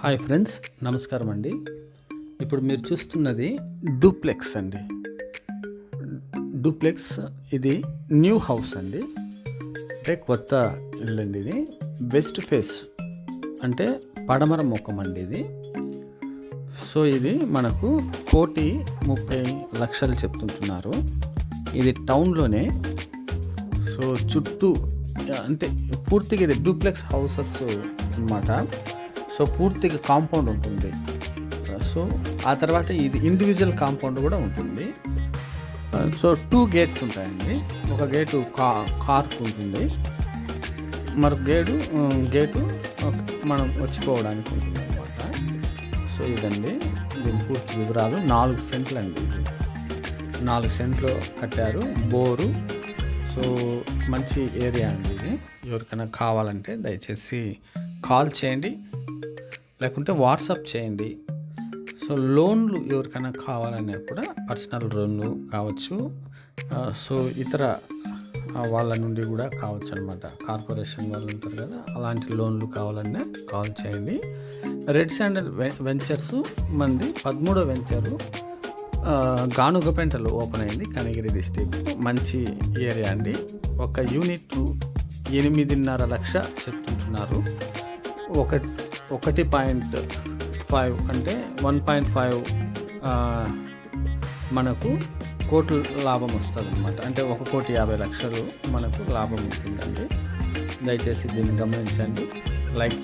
Hi friends నమస్కారం అండి. ఇప్పుడు మీరు చూస్తున్నది డూప్లెక్స్ అండి. డూప్లెక్స్ ఇది న్యూ హౌస్ అండి. అంటే కొత్త ఇల్లు అండి ఇది. వెస్ట్ ఫేస్ అంటే పడమర ముఖం అండి ఇది. సో ఇది మనకు కోటి ముప్పై లక్షలు చెప్తుంటున్నారు. ఇది టౌన్లోనే. సో చుట్టూ అంటే పూర్తిగా ఇది డూప్లెక్స్ హౌసెస్ అన్నమాట. సో పూర్తిగా కాంపౌండ్ ఉంటుంది. సో ఆ తర్వాత ఇది ఇండివిజువల్ కాంపౌండ్ కూడా ఉంటుంది. సో టూ గేట్స్ ఉంటాయండి. ఒక గేటు కా కార్కు ఉంటుంది. మరొక గేటు గేటు మనం వచ్చిపోవడానికి ఉంటుంది అనమాట సో ఇదండి. దీని పూర్తి వివరాలు. నాలుగు సెంట్లు అండి నాలుగు సెంట్లు కట్టారు. బోరు. సో మంచి ఏరియా అండి ఇది. ఎవరికైనా కావాలంటే దయచేసి కాల్ చేయండి. లేకుంటే వాట్సాప్ చేయండి. సో లోన్లు ఎవరికైనా కావాలన్నా కూడా పర్సనల్ లోన్లు కావచ్చు. సో ఇతర వాళ్ళ నుండి కూడా కావచ్చు అనమాట కార్పొరేషన్ వాళ్ళు ఉంటారు కదా అలాంటి లోన్లు కావాలన్నా కాల్ చేయండి. రెడ్ శాండల్ వెంచర్స్ మంది పదమూడో వెంచరు గానుగపెంటలు ఓపెన్ అయింది కనగిరి డిస్టిక్. మంచి ఏరియా అండి. ఒక యూనిట్ ఎనిమిదిన్నర లక్ష చెప్తుంటున్నారు. ఒక ఒకటి పాయింట్ ఫైవ్ అంటే వన్ పాయింట్ ఫైవ్ మనకు కోట్లు లాభం వస్తుంది అనమాట అంటే ఒక కోటి యాభై లక్షలు మనకు లాభం ఉంటుందండి. దయచేసి దీన్ని గమనించండి. లైక్